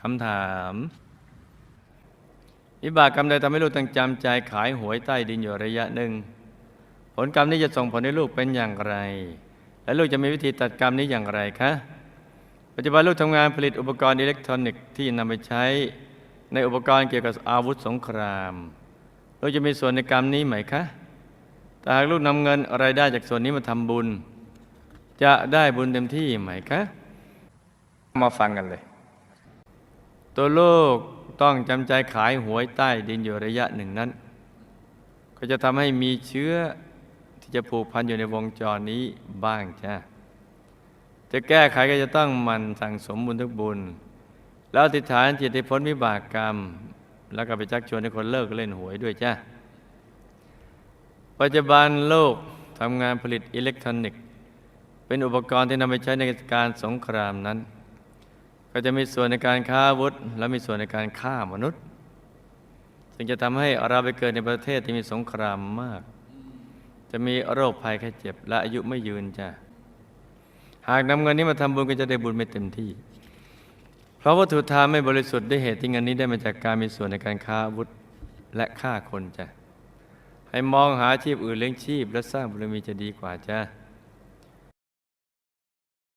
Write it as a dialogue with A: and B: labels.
A: คำถามวิบากกรรมใดทำให้ลูกตั้งจำใจขายหวยใต้ดินอยู่ระยะหนึ่ง ผลกรรมนี้จะส่งผลให้ลูกเป็นอย่างไร และลูกจะมีวิธีตัดกรรมนี้อย่างไรคะปัจจุบันลูกทำงานผลิตอุปกรณ์อิเล็กทรอนิกส์ที่นำไปใช้ในอุปกรณ์เกี่ยวกับอาวุธสงคราม ลูกจะมีส่วนในกรรมนี้ไหมคะถ้าหากลูกนำเงินไรายได้จากส่วนนี้มาทำบุญ จะได้บุญเต็มที่ไหมคะ มาฟังกันเลย ตัวลูกต้องจำใจขายหวยใต้ดินอยู่ระยะหนึ่งนั้น ก็จะทำให้มีเชื้อที่จะผูกพันอยู่ในวงจรนี้บ้างจ้าจะแก้ไขก็จะต้องมันสั่งสมบุญทุกบุญ แล้วอธิษฐานจิตให้พ้นวิบากกรรม แล้วก็ไปชักชวนให้คนเลิกเล่นหวยด้วยจ้าปัจจุบันโลกทำงานผลิตอิเล็กทรอนิกส์ เป็นอุปกรณ์ที่นำไปใช้ในการสงครามนั้น ก็จะมีส่วนในการค้าอาวุธ และมีส่วนในการฆ่ามนุษย์ ซึ่งจะทำให้เราไปเกิดในประเทศที่มีสงครามมาก จะมีโรคภัยแค่เจ็บ และอายุไม่ยืนจ้ะหากนำเงินนี้มาทำบุญก็จะได้บุญไม่เต็มที่ เพราะวัตถุทานไม่บริสุทธิ์ได้เหตุที่เงินนี้ได้มาจากการมีส่วนในการค้าอาวุธและฆ่าคนจ้ะให้มองหาอาชีพอื่นเลี้ยงชีพ และสร้างบารมีจะดีกว่าจ้ะ